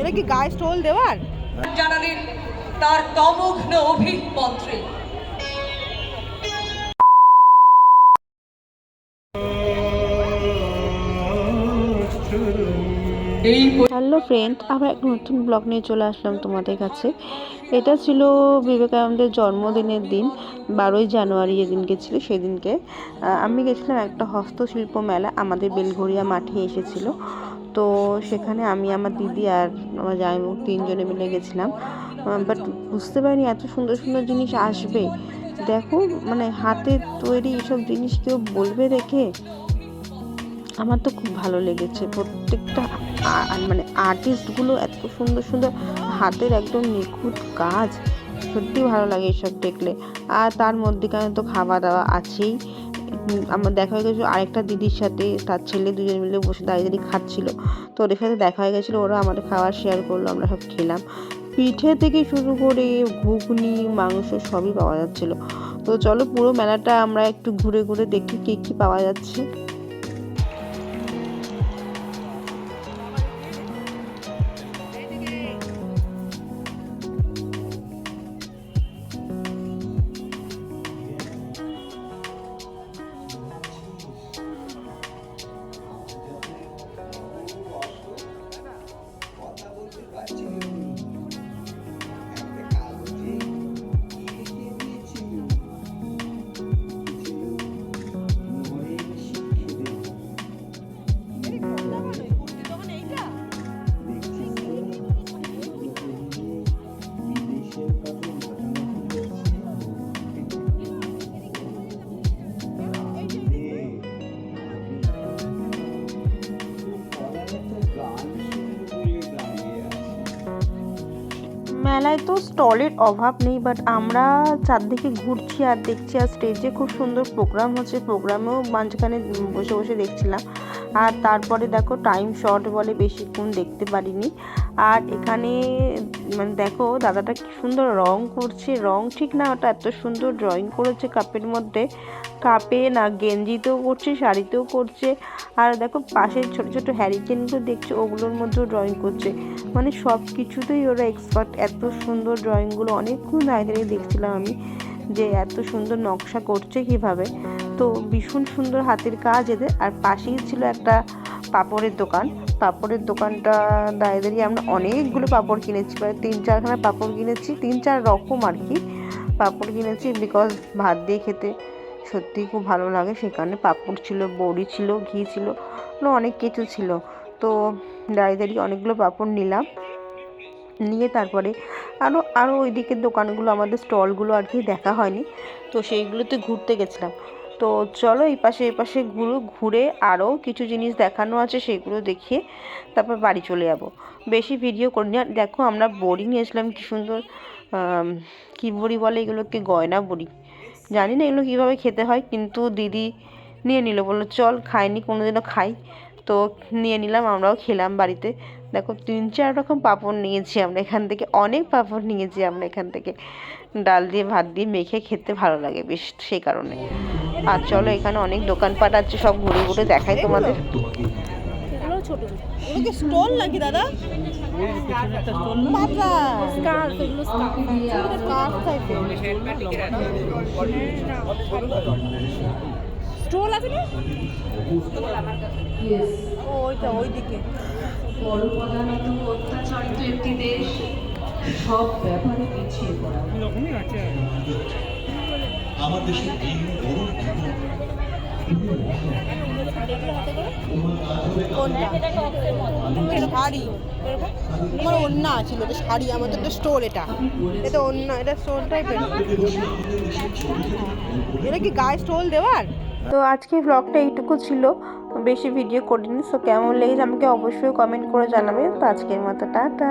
এটা কি গায়ে স্টোল দেওয়ার? জানালেন তার দমগ্ন অভিমন্ত্রী হ্যালো ফ্রেন্ড আবার এক নতুন ব্লগ নিয়ে চলে আসলাম তোমাদের কাছে। এটা ছিল বিবেকানন্দের জন্মদিনের দিন বারোই জানুয়ারি যেদিনকে ছিল সেদিনকে। আমি গেছিলাম একটা হস্তশিল্প মেলা আমাদের বেলঘরিয়া মাঠে এসেছিল। তো সেখানে আমি, আমার দিদি আর আমার জামাইবাবু তিনজনে মিলে গেছিলাম। বাট বুঝতে পারিনি এত সুন্দর সুন্দর জিনিস আসবে। দেখো মানে হাতের তৈরি এসব জিনিস কেউ বলবে দেখে? আমার তো খুব ভালো লেগেছে। প্রত্যেকটা মানে আর্টিস্টগুলো এত সুন্দর সুন্দর হাতের একদম নিখুঁত কাজ। সত্যি ভালো লাগে এসব দেখলে। আর তার মধ্যেখানে তো খাওয়া দাওয়া আছেই। আমার দেখা হয়ে গেছিল আরেকটা দিদির সাথে, তার ছেলে দুজন মিলে বসে দাঁড়িয়ে দাঁড়িয়ে খাচ্ছিলো। তো ওদের সাথে দেখা হয়ে গেছিল, ওরা আমাদের খাবার শেয়ার করল, আমরা সব খেলাম। পিঠে থেকে শুরু করে ঘুগনি, মাংস সবই পাওয়া যাচ্ছিল। তো চলো পুরো মেলাটা আমরা একটু ঘুরে ঘুরে দেখি কী কী পাওয়া যাচ্ছে। মেলায় তো স্টলের অভাব নেই বাট আমরা চারদিকে ঘুরছি আর দেখছি আর স্টেজে খুব সুন্দর প্রোগ্রাম হচ্ছে। প্রোগ্রামেও মাঝখানে বসে বসে দেখছিলাম। আর তারপরে দেখো টাইম শর্ট বলে বেশিক্ষণ দেখতে পারিনি। আর এখানে মানে দেখো, দাদাটা কি সুন্দর রং করছে। রং ঠিক না, ওটা এত সুন্দর ড্রয়িং করেছে কাপের মধ্যে। কাপে না গেঞ্জিতেও করছে, শাড়িতেও করছে। আর দেখো, পাশে ছোট ছোট হ্যারিকেনগুলো দেখছ, ওগুলোর মধ্যেও ড্রয়িং করছে। মানে সব কিছুতেই ওরা এক্সপার্ট এত সুন্দর ড্রয়িংগুলো অনেকক্ষণ দাঁড়িয়ে দেখছিলাম আমি যে এত সুন্দর নকশা করছে কীভাবে। তো ভীষণ সুন্দর হাতের কাজ এদের। আর পাশেই ছিল একটা পাপড়ের দোকান। পাপড়ের দোকানটা দাঁড়িয়ে দাঁড়িয়ে আমরা অনেকগুলো পাপড় কিনেছি। প্রায় তিন চারখানা পাপড় কিনেছি, তিন চার রকম আর কি পাপড় কিনেছি বিকজ ভাত দিয়ে খেতে। সত্যিই খুব ভালো লাগে, সেখানে পাপড় ছিল, বড়ি ছিল, ঘি ছিল অনেক কিছু ছিল। তো দাঁড়িয়ে অনেকগুলো পাপড় নিলাম। নিয়ে তারপরে আরও আরও ওই দিকের দোকানগুলো, আমাদের স্টলগুলো আর কি দেখা হয়নি। তো সেইগুলোতে ঘুরতে গেছিলাম। তো চলো এই পাশে এই পাশে ঘুরো ঘুরে আরও কিছু জিনিস দেখানো আছে, সেগুলো দেখিয়ে তারপর বাড়ি চলে যাব। বেশি ভিডিও করিনি। আর দেখো আমরা বড়ি নিয়েছিলাম কি সুন্দর কী বড়ি বলে, এগুলোকে গয়না বড়ি জানি না এগুলো কীভাবে খেতে হয়, কিন্তু দিদি নিয়ে নিল, বলল, চল খাইনি, কোনোদিনও খাই। তো নিয়ে নিলাম, আমরাও খেলাম বাড়িতে। দেখো তিন চার রকম পাঁপড় নিয়েছি আমরা এখান থেকে, অনেক পাঁপড় নিয়েছি আমরা এখান থেকে। ডাল দিয়ে, ভাত দিয়ে মেখে খেতে ভালো লাগে বেশ সেই কারণে। আর চলো এখানে অনেক দোকানপাট আছে সব ঘুরে ঘুরে দেখাই তোমাদের। ছোট স্টোল নাকি দাদা? স্টোল আছে না? ওইটা ওইদিকে। বড় অত্যাচারিত একটি দেশ সব ব্যাপারে পিছিয়ে পড়া। আমার দেশের এই কোনটা? শাড়ি আমার অন্য ছিল এটা শাড়ি আমাদের স্টোল এটা। এটা অন্য এটা স্টোল টাইপের এটা কি গায়ে স্টোল দেওয়ার? তো আজকে ব্লগটা এইটুকু ছিল। বেশি ভিডিও করিনি সো কেমন লেগেছে আমাকে অবশ্যই কমেন্ট করে জানাবে। তো আজকের মতো টাটা।